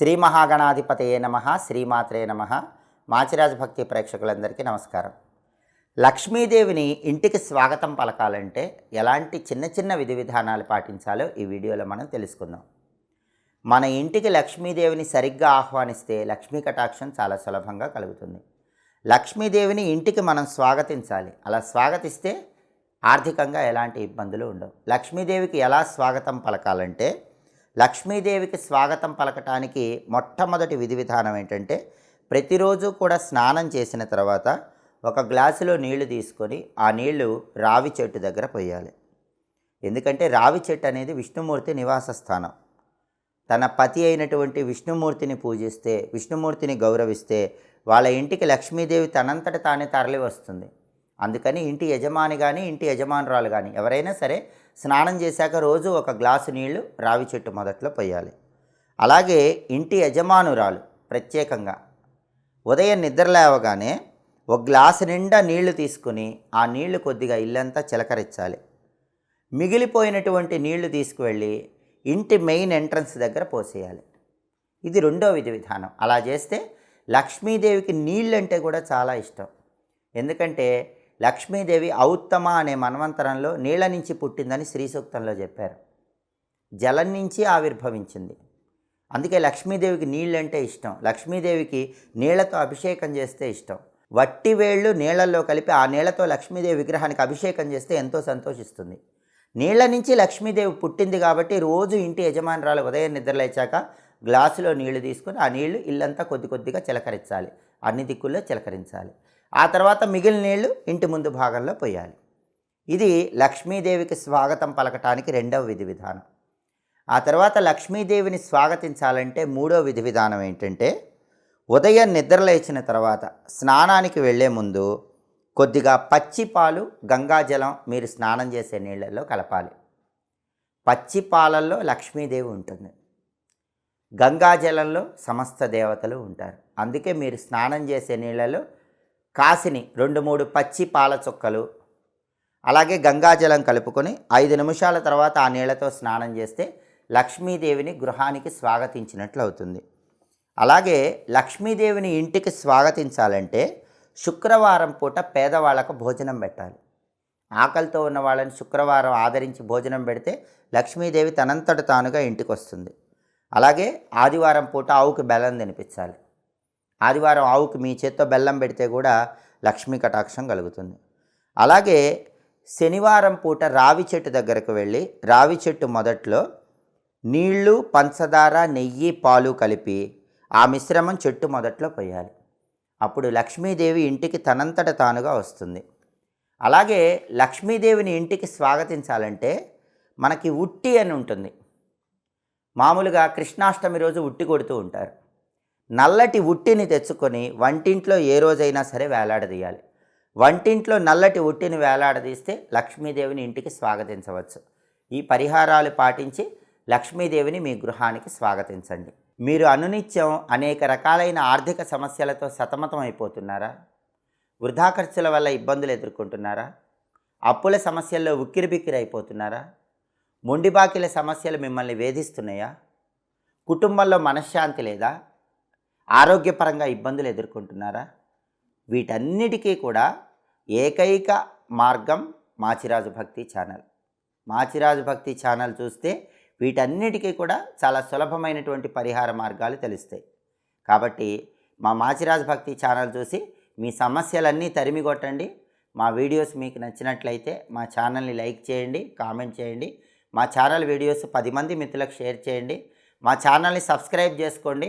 శ్రీ మహాగణాధిపతయే నమ శ్రీమాత్రే నమ. మాచిరాజ భక్తి ప్రేక్షకులందరికీ నమస్కారం. లక్ష్మీదేవిని ఇంటికి స్వాగతం పలకాలంటే ఎలాంటి చిన్న చిన్న విధి విధానాలు పాటించాలో ఈ వీడియోలో మనం తెలుసుకుందాం. మన ఇంటికి లక్ష్మీదేవిని సరిగ్గా ఆహ్వానిస్తే లక్ష్మీ కటాక్షం చాలా సులభంగా కలుగుతుంది. లక్ష్మీదేవిని ఇంటికి మనం స్వాగతించాలి. అలా స్వాగతిస్తే ఆర్థికంగా ఎలాంటి ఇబ్బందులు ఉండవు. లక్ష్మీదేవికి ఎలా స్వాగతం పలకాలంటే లక్ష్మీదేవికి స్వాగతం పలకటానికి మొట్టమొదటి విధి విధానం ఏంటంటే ప్రతిరోజు కూడా స్నానం చేసిన తర్వాత ఒక గ్లాసులో నీళ్ళు తీసుకొని ఆ నీళ్ళు రావి చెట్టు దగ్గర పోయాలి. ఎందుకంటే రావి చెట్టు అనేది విష్ణుమూర్తి నివాస స్థానం. తన పతి అయినటువంటి విష్ణుమూర్తిని పూజిస్తే విష్ణుమూర్తిని గౌరవిస్తే వాళ్ళ ఇంటికి లక్ష్మీదేవి తనంతట తానే తరలి వస్తుంది అందుకని ఇంటి యజమాని కానీ ఇంటి యజమానురాలు కానీ ఎవరైనా సరే స్నానం చేశాక రోజు ఒక గ్లాసు నీళ్ళు రావి చెట్టు మొదట్లో పోయాలి. అలాగే ఇంటి యజమానురాలు ప్రత్యేకంగా ఉదయం నిద్ర లేవగానే ఒక గ్లాసు నిండా నీళ్ళు తీసుకుని ఆ నీళ్ళు కొద్దిగా ఇల్లంతా చిలకరించాలి. మిగిలిపోయినటువంటి నీళ్ళు తీసుకువెళ్ళి ఇంటి మెయిన్ ఎంట్రన్స్ దగ్గర పోసేయాలి. ఇది రెండో విధి విధానం. అలా చేస్తే లక్ష్మీదేవికి నీళ్ళంటే కూడా చాలా ఇష్టం. ఎందుకంటే లక్ష్మీదేవి ఔత్తమ అనే మన్వంతరంలో నీళ్ళ నుంచి పుట్టిందని శ్రీ సూక్తంలో చెప్పారు. జలం నుంచి ఆవిర్భవించింది. అందుకే లక్ష్మీదేవికి నీళ్ళంటే ఇష్టం. లక్ష్మీదేవికి నీళ్ళతో అభిషేకం చేస్తే ఇష్టం. వట్టి వేళ్ళు నీళ్ళలో కలిపి ఆ నీళ్ళతో లక్ష్మీదేవి విగ్రహానికి అభిషేకం చేస్తే ఎంతో సంతోషిస్తుంది. నీళ్ళ నుంచి లక్ష్మీదేవి పుట్టింది కాబట్టి రోజు ఇంటి యజమానురాలు ఉదయం నిద్రలేచాక గ్లాసులో నీళ్ళు తీసుకొని ఆ నీళ్ళు ఇల్లంతా కొద్ది కొద్దిగా చిలకరించాలి. అన్ని దిక్కుల్లో చిలకరించాలి. ఆ తర్వాత మిగిలిన నీళ్ళు ఇంటి ముందు భాగంలో పోయాలి. ఇది లక్ష్మీదేవికి స్వాగతం పలకటానికి రెండవ విధి విధానం. ఆ తర్వాత లక్ష్మీదేవిని స్వాగతించాలంటే మూడో విధి విధానం ఏంటంటే ఉదయం నిద్రలేచిన తర్వాత స్నానానికి వెళ్ళే ముందు కొద్దిగా పచ్చి పాలు గంగాజలం మీరు స్నానం చేసే నీళ్ళల్లో కలపాలి. పచ్చి పాలల్లో లక్ష్మీదేవి ఉంటుంది. గంగాజలంలో సమస్త దేవతలు ఉంటారు. అందుకే మీరు స్నానం చేసే నీళ్ళలో కాసిని రెండు మూడు పచ్చి పాల చుక్కలు అలాగే గంగాజలం కలుపుకొని ఐదు నిమిషాల తర్వాత ఆ నీళ్ళతో స్నానం చేస్తే లక్ష్మీదేవిని గృహానికి స్వాగతించినట్లు అవుతుంది. అలాగే లక్ష్మీదేవిని ఇంటికి స్వాగతించాలంటే శుక్రవారం పూట పేదవాళ్ళకు భోజనం పెట్టాలి. ఆకలితో ఉన్న వాళ్ళని శుక్రవారం ఆదరించి భోజనం పెడితే లక్ష్మీదేవి తనంతట తానుగా ఇంటికి వస్తుంది అలాగే ఆదివారం పూట ఆవుకి బెల్లం తినిపించాలి. ఆదివారం ఆవుకు మీ చేత్తో బెల్లం పెడితే కూడా లక్ష్మీ కటాక్షం కలుగుతుంది. అలాగే శనివారం పూట రావి చెట్టు దగ్గరకు వెళ్ళి రావి చెట్టు మొదట్లో నీళ్ళు పంచదార నెయ్యి పాలు కలిపి ఆ మిశ్రమం చెట్టు మొదట్లో పోయాలి. అప్పుడు లక్ష్మీదేవి ఇంటికి తనంతట తానుగా వస్తుంది. అలాగే లక్ష్మీదేవిని ఇంటికి స్వాగతించాలంటే మనకి ఉట్టి అని ఉంటుంది. మామూలుగా కృష్ణాష్టమి రోజు ఉట్టి కొడుతూ ఉంటారు. నల్లటి ఉట్టిని తెచ్చుకొని వంటింట్లో ఏ రోజైనా సరే వేలాడదీయాలి. వంటింట్లో నల్లటి ఉట్టిని వేలాడదీస్తే లక్ష్మీదేవిని ఇంటికి స్వాగతించవచ్చు. ఈ పరిహారాలు పాటించి లక్ష్మీదేవిని మీ గృహానికి స్వాగతించండి. మీరు అనునిత్యం అనేక రకాలైన ఆర్థిక సమస్యలతో సతమతం అయిపోతున్నారా? వృధా ఖర్చుల వల్ల ఇబ్బందులు ఎదుర్కొంటున్నారా? అప్పుల సమస్యల్లో ఉక్కిరిబిక్కిరి అయిపోతున్నారా? మొండిబాకిల సమస్యలు మిమ్మల్ని వేధిస్తున్నాయా? కుటుంబంలో మనశ్శాంతి లేదా? ఆరోగ్యపరంగా ఇబ్బందులు ఎదుర్కొంటున్నారా? వీటన్నిటికీ కూడా ఏకైక మార్గం మాచిరాజు భక్తి ఛానల్. మాచిరాజు భక్తి ఛానల్ చూస్తే వీటన్నిటికీ కూడా చాలా సులభమైనటువంటి పరిహార మార్గాలు తెలుస్తాయి. కాబట్టి మా మాచిరాజు భక్తి ఛానల్ చూసి మీ సమస్యలన్నీ తరిమి కొట్టండి. మా వీడియోస్ మీకు నచ్చినట్లయితే మా ఛానల్ని లైక్ చేయండి కామెంట్ చేయండి. మా ఛానల్ వీడియోస్ పది మంది మిత్రులకు షేర్ చేయండి. మా ఛానల్ని సబ్స్క్రైబ్ చేసుకోండి.